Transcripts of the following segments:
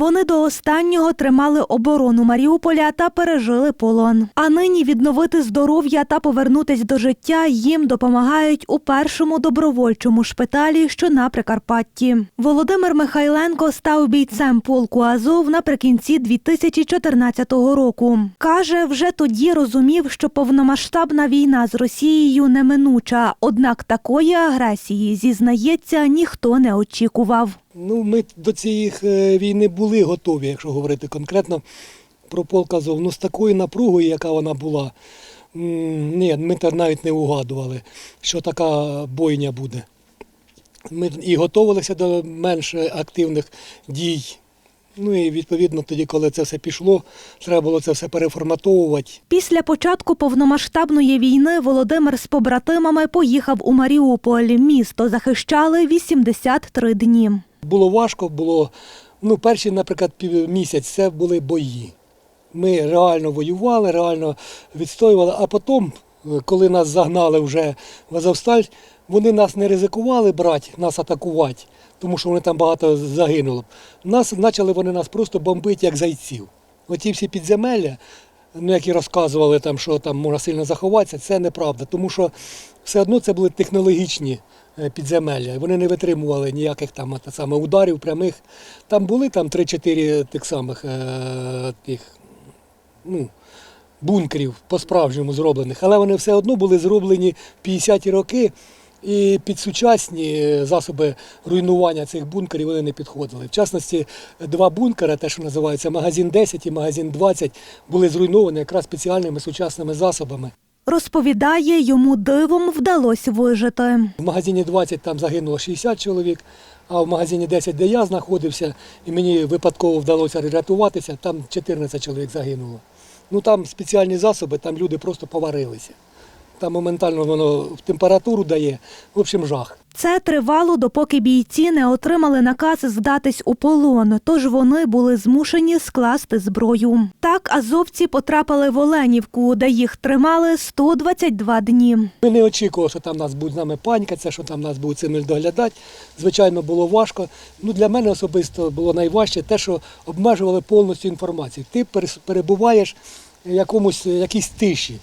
Вони до останнього тримали оборону Маріуполя та пережили полон. А нині відновити здоров'я та повернутись до життя їм допомагають у першому добровольчому шпиталі, що на Прикарпатті. Володимир Михайленко став бійцем полку Азов наприкінці 2014 року. Каже, вже тоді розумів, що повномасштабна війна з Росією неминуча, однак такої агресії, зізнається, ніхто не очікував. Ну, ми до цієї е, війни були готові, якщо говорити конкретно про полк Азов. Ну, з такою напругою, яка вона була, ні, ми навіть не угадували, що така бойня буде. Ми і готувалися до менш активних дій. Ну і відповідно тоді, коли це все пішло, треба було це все переформатовувати. Після початку повномасштабної війни Володимир з побратимами поїхав у Маріуполь. Місто захищали 83 дні. Було важко, було ну, перші, наприклад, півмісяць це були бої. Ми реально воювали, реально відстоювали, а потім, коли нас загнали вже в Азовсталь, вони нас не ризикували брати, нас атакувати, тому що вони там багато загинуло. Нас почали вони нас просто бомбити як зайців. Оті всі підземелля, ну, які розказували, там, що там можна сильно заховатися, це неправда, тому що все одно це були технологічні е, підземелля. Вони не витримували ніяких там те саме, ударів прямих. Там були там 3-4 тих самих е, тих, ну, бункерів по-справжньому зроблених, але вони все одно були зроблені в 50-ті роки. І під сучасні засоби руйнування цих бункерів вони не підходили. В частності, два бункери, те, що називається магазин 10 і магазин 20, були зруйновані якраз спеціальними сучасними засобами. Розповідає, йому дивом вдалося вижити. В магазині 20 там загинуло 60 чоловік, а в магазині 10, де я знаходився, і мені випадково вдалося рятуватися, там 14 чоловік загинуло. Ну там спеціальні засоби, там люди просто поварилися. Там моментально воно в температуру дає. В общем, жах. Це тривало, допоки бійці не отримали наказ здатись у полон, тож вони були змушені скласти зброю. Так азовці потрапили в Оленівку, де їх тримали 122 дні. Ми не очікували, що там нас будуть з нами панькатися, що там нас будуть цим доглядати. Звичайно, було важко. Ну, для мене особисто було найважче те, що обмежували повністю інформацію. Ти перебуваєш в якомусь якійсь тиші.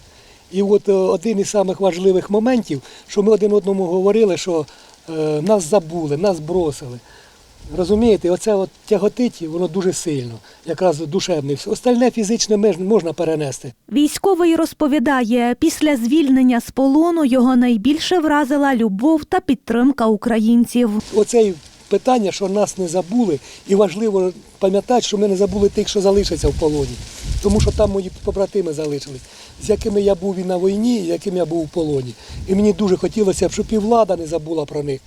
І от е, один із самих важливих моментів, що ми один одному говорили, що е, нас забули, нас бросили. Розумієте, оце от тяготить, воно дуже сильно, якраз душевне. Остальне фізичне можна перенести. Військовий розповідає, після звільнення з полону його найбільше вразила любов та підтримка українців. Оце питання, що нас не забули, і важливо пам'ятати, що ми не забули тих, що залишаться в полоні. Тому що там мої побратими залишились, з якими я був і на війні, і яким я був у полоні. І мені дуже хотілося щоб і влада не забула про них,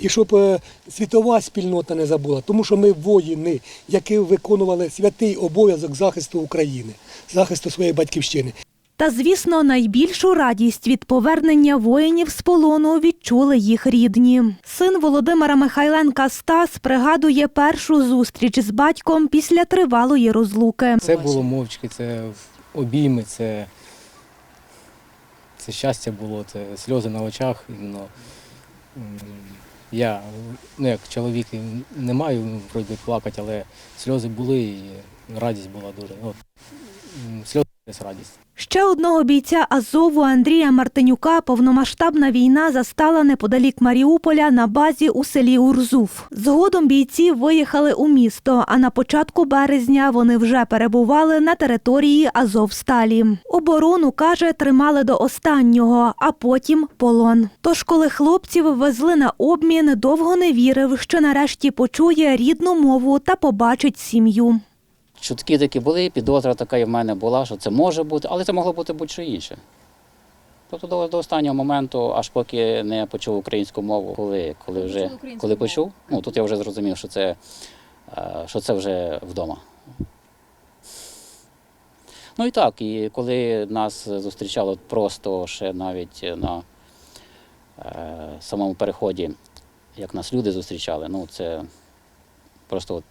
і щоб е, світова спільнота не забула, тому що ми воїни, які виконували святий обов'язок захисту України, захисту своєї батьківщини. Та, звісно, найбільшу радість від повернення воїнів з полону відчули їх рідні. Син Володимира Михайленка Стас пригадує першу зустріч з батьком після тривалої розлуки. Це було мовчки, це обійми, це, це щастя було, це сльози на очах. Іменно. Я, ну як чоловік, не маю вроді плакати, але сльози були і радість була дуже. От, сльози це радість. Ще одного бійця Азову Андрія Мартинюка повномасштабна війна застала неподалік Маріуполя на базі у селі Урзуф. Згодом бійці виїхали у місто, а на початку березня вони вже перебували на території Азовсталі. Оборону, каже, тримали до останнього, а потім полон. Тож, коли хлопців везли на обмін, довго не вірив, що нарешті почує рідну мову та побачить сім'ю. Чутки такі були, підозра така і в мене була, що це може бути, але це могло бути будь-що інше. Тобто до, до останнього моменту, аж поки не почув українську мову, коли, коли вже коли почув, ну тут я вже зрозумів, що це, е, що це вже вдома. Ну і так, і коли нас зустрічало просто ще навіть на е, самому переході, як нас люди зустрічали, ну це просто от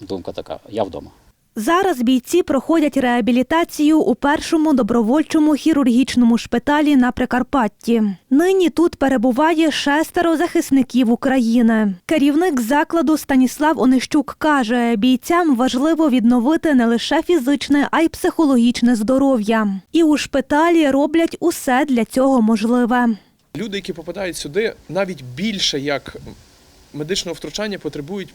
думка така, я вдома. Зараз бійці проходять реабілітацію у першому добровольчому хірургічному шпиталі на Прикарпатті. Нині тут перебуває шестеро захисників України. Керівник закладу Станіслав Онищук каже, бійцям важливо відновити не лише фізичне, а й психологічне здоров'я. І у шпиталі роблять усе для цього можливе. Люди, які попадають сюди, навіть більше як медичного втручання, потребують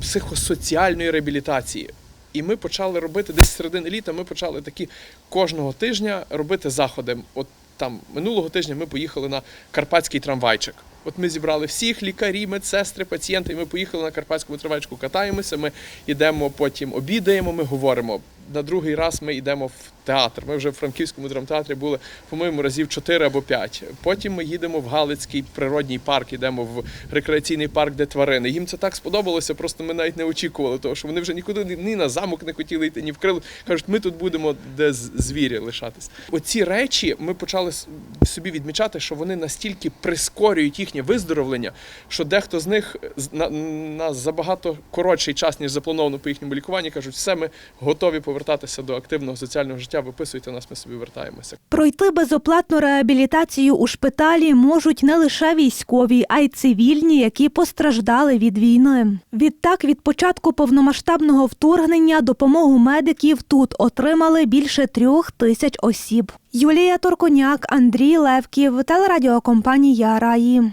психосоціальної реабілітації. І ми почали робити десь середини літа. Ми почали такі кожного тижня робити заходи. От там минулого тижня ми поїхали на карпатський трамвайчик. От ми зібрали всіх лікарі, медсестри, пацієнти. і Ми поїхали на карпатському трамвайчику, катаємося. Ми йдемо потім обідаємо. Ми говоримо. На другий раз ми йдемо в театр. Ми вже в Франківському драмтеатрі були, по-моєму, разів 4 або 5. Потім ми їдемо в Галицький природній парк, йдемо в рекреаційний парк, де тварини. Їм це так сподобалося, просто ми навіть не очікували, того, що вони вже нікуди ні- на замок не хотіли йти, ні в крил. Кажуть, ми тут будемо де звірі лишатись. Оці речі ми почали собі відмічати, що вони настільки прискорюють їхнє виздоровлення, що дехто з них на, на забагато коротший час, ніж заплановано по їхньому лікуванні, кажуть, все, ми готові повертатися до активного соціального життя. Виписуйте нас, ми собі вертаємося. Пройти безоплатну реабілітацію у шпиталі можуть не лише військові, а й цивільні, які постраждали від війни. Відтак, від початку повномасштабного вторгнення допомогу медиків тут отримали більше трьох тисяч осіб. Юлія Торконяк, Андрій Левків, телерадіокомпанія Раї.